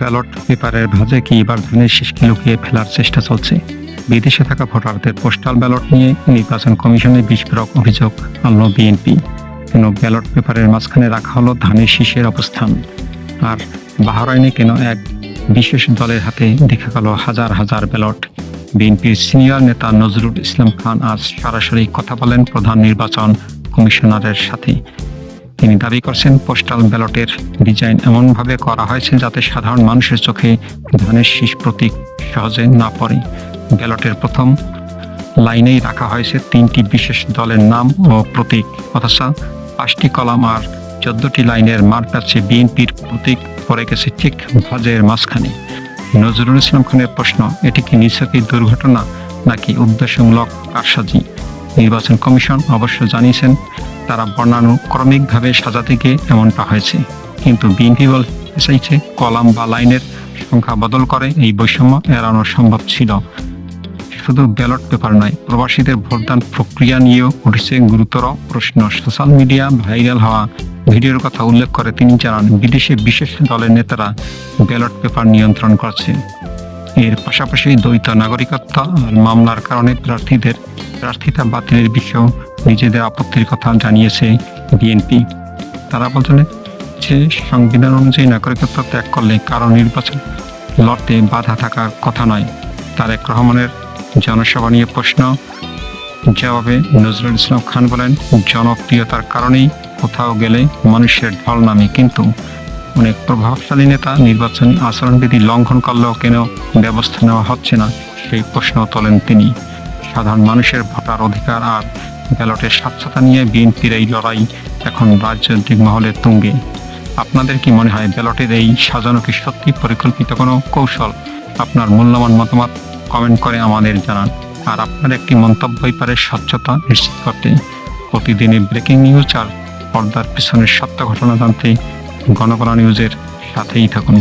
Ballot, পেপারের ভাঁজে কি এবার ধানের শীষকে লুকিয়ে ফেলার চেষ্টা চলছে? বিদেশে থাকা ভোটারদের পোস্টাল ব্যালট নিয়ে নির্বাচন কমিশনে বিস্ফোরক অভিযোগ আনল বিএনপি। কেন ব্যালট পেপারের মাঝখানে রাখা হলো ধানের শীষের অবস্থান? আর বাহরাইনে কেন এক বিশেষ দলের হাতে দেখা গেল হাজার হাজার ব্যালট বিএনপির সিনিয়র নেতা নজরুল ইসলাম খান আজ সরাসরি কথা বলেন প্রধান নির্বাচন কমিশনারের সাথে। তিনি দাবি করছেন পোস্টাল ব্যালটের ডিজাইন এমনভাবে করা হয়েছে যাতে সাধারণ মানুষের চোখে ধানের শীষ প্রতীক সহজে না পড়ে। ব্যালটের প্রথম লাইনেই রাখা হয়েছে তিনটি বিশেষ দলের নাম ও প্রতীক। অথচ পাঁচটি কলাম আর চোদ্দটি লাইনের মার কাছে বিএনপির প্রতীক পড়ে গেছে ঠিক ভাজের মাঝখানে। নজরুল ইসলাম খানের প্রশ্ন, এটি কি নিছকই দুর্ঘটনা নাকি উদ্দেশ্যমূলক কারসাজি? নির্বাচন কমিশন অবশ্য জানিয়েছেন তারা বর্ণানুক্রমিকভাবে সাজাতে গিয়ে এমনটা হয়েছে। কিন্তু বিএনপি বলতে চাইছে কলাম বা লাইনের সংখ্যা বদল করে এই বৈষম্য এড়ানো সম্ভব ছিল। শুধু ব্যালট পেপার নয়, প্রবাসীদের ভোটদান প্রক্রিয়া নিয়েও উঠেছে গুরুতর প্রশ্ন। সোশ্যাল মিডিয়া ভাইরাল হওয়া ভিডিওর কথা উল্লেখ করে তিনি জানান, বিদেশে বিশেষ দলের নেতারা ব্যালট পেপার নিয়ন্ত্রণ করছে। এর পাশাপাশি দ্বৈত নাগরিকত্ব আর মামলার কারণে প্রার্থীদের প্রার্থিতা বাতিলের বিষয়েও নিজেদের আপত্তির কথা জানিয়েছে বিএনপি। তারা বলছেন যে, সংবিধান অনুযায়ী নাগরিকত্ব ত্যাগ করলে কারও নির্বাচন লড়তে বাধা থাকার কথা নয়। তারেক রহমানের জনসভা নিয়ে প্রশ্ন। জবাবে নজরুল ইসলাম খান বলেন, জনপ্রিয়তার কারণেই কোথাও গেলে মানুষের ঢল নামে, কিন্তু অনেক প্রভাবশালী নেতা নির্বাচনী আচরণবিধি লঙ্ঘন করলেও কেন ব্যবস্থা নেওয়া হচ্ছে না? সেই প্রশ্ন তোলেন তিনি। সাধারণ মানুষের ভোটার অধিকার আর ব্যালটের স্বচ্ছতা নিয়ে বিএনপির এই লড়াই এখন রাজনৈতিক মহলের তুঙ্গে। আপনাদের কি মনে হয় ব্যালটের এই সাজানো কি সত্যি পরিকল্পিত কোনো কৌশল? আপনার মূল্যবান মতামত কমেন্ট করে আমাদের জানান। আর আপনার একটি মন্তব্যই পারে স্বচ্ছতা নিশ্চিত করতে। প্রতিদিনের ব্রেকিং নিউজ আর পর্দার পিছনের সত্য ঘটনা জানতে গণকলা নিউজের সাথেই থাকুন।